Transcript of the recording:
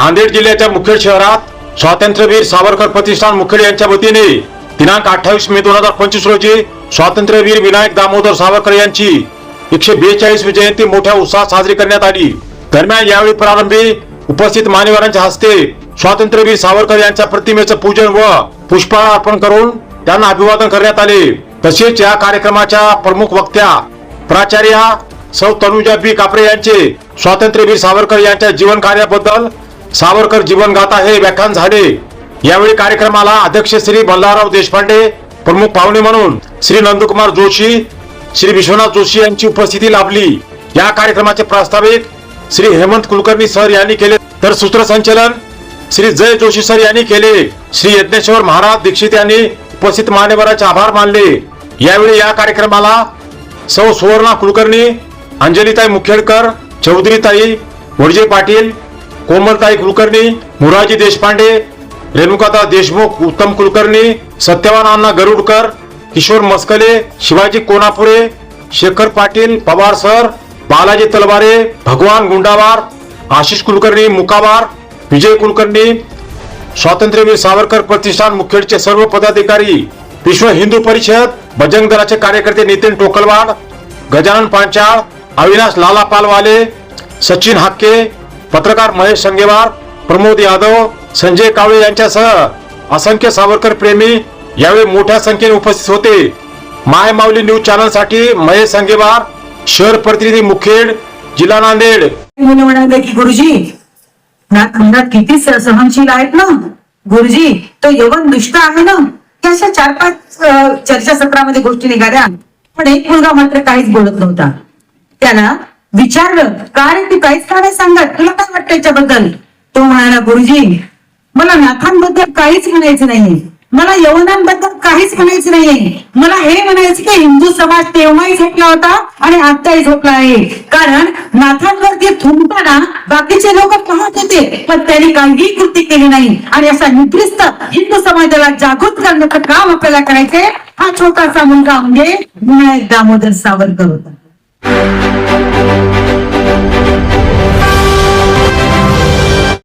नांदेड जिल्ह्याच्या मुखेड शहरात स्वातंत्र्यवीर सावरकर प्रतिष्ठान मुखेड यांच्या वतीने दिनांक अठ्ठावीस मे दोन हजार पंचवीस रोजी स्वातंत्र्यवीर विनायक दामोदर सावरकर यांची एकशे बेचाळीसवी जयंती मोठ्या उत्साहात साजरी करण्यात आली. दरम्यान यावेळी प्रारंभी उपस्थित मान्यवरांच्या हस्ते स्वातंत्र्यवीर सावरकर यांच्या प्रतिमेचं पूजन व पुष्पहार अर्पण करून त्यांना अभिवादन करण्यात आले. तसेच या कार्यक्रमाच्या प्रमुख वक्त्या प्राचार्या सौ तनुजा बी कापरे यांचे स्वातंत्र्यवीर सावरकर यांच्या जीवन कार्याबद्दल सावरकर जीवन गाथा हे व्याख्यान झाले. यावेळी कार्यक्रमाला अध्यक्ष श्री मल्हारराव देशपांडे प्रमुख पाहुणे म्हणून श्री नंदकुमार जोशी श्री विश्वनाथ जोशी यांची उपस्थिती लाभली. या कार्यक्रमाचे प्रास्ताविक श्री हेमंत कुलकर्णी सर यांनी केले. तर सूत्रसंचलन श्री जय जोशी सर यांनी केले. श्री यज्ञेश्वर महाराज दीक्षित यांनी उपस्थित मान्यवरांचे आभार मानले. यावेळी या कार्यक्रमाला सौ सुवर्णा कुलकर्णी अंजलीताई मुखेडकर चौधरीताई वडजे पाटील कोमलताई कुलकर्णी मुराजी देशपांडे रेणुकादा देशमुख उत्तम कुलकर्णी सत्यवान अण्णा गरुडकर किशोर मस्कले शिवाजी कोनापुरे शेखर पाटील पवार सर बालाजी तलवारे भगवान गुंडावार आशिष कुलकर्णी मुकावार विजय कुलकर्णी स्वातंत्र्यवीर सावरकर प्रतिष्ठान मुखेडचे सर्व पदाधिकारी विश्व हिंदू परिषद बजरंग दलाचे कार्यकर्ते नितीन टोकलवाड गजानन पांचाळ अविनाश लाला पालवाले सचिन हाक्के पत्रकार महेश संगेवार प्रमोद यादव संजय कावळे यांच्यासह असंख्य सावरकर प्रेमी यावेळी मोठ्या संख्येने उपस्थित होते. माय माऊली न्यूज चॅनलसाठी महेश संगेवार शहर प्रतिनिधी मुखेड जिल्हा नांदेड. म्हणाले की गुरुजी ना किती सहनशील आहेत ना? गुरुजी तो यवन दुष्ट आहे ना? त्या अशा चार पाच चर्चासत्रामध्ये गोष्टी निघाल्या. पण एक मुलगा मात्र काहीच बोलत नव्हता. त्याला विचारलं का रे तू काहीच का नाही सांगत? तुला काय वाटतं याच्याबद्दल? तो म्हणाला गुरुजी मला नाथांबद्दल काहीच म्हणायचं नाही. मला यवनांबद्दल काहीच म्हणायचं नाहीये मला हे म्हणायचं की हिंदू समाज तेव्हाही झोपला होता आणि आताही झोपला आहे. कारण नाथांवर ते थुंकताना बाकीचे लोक पाहत होते पण त्यांनी काहीही कृती केली नाही. आणि असा निकृष्ट हिंदू समाजाला जागृत करण्याचं काम आपल्याला करायचंय हा छोटासा मुलगा म्हणजे विनायक दामोदर सावरकर होता.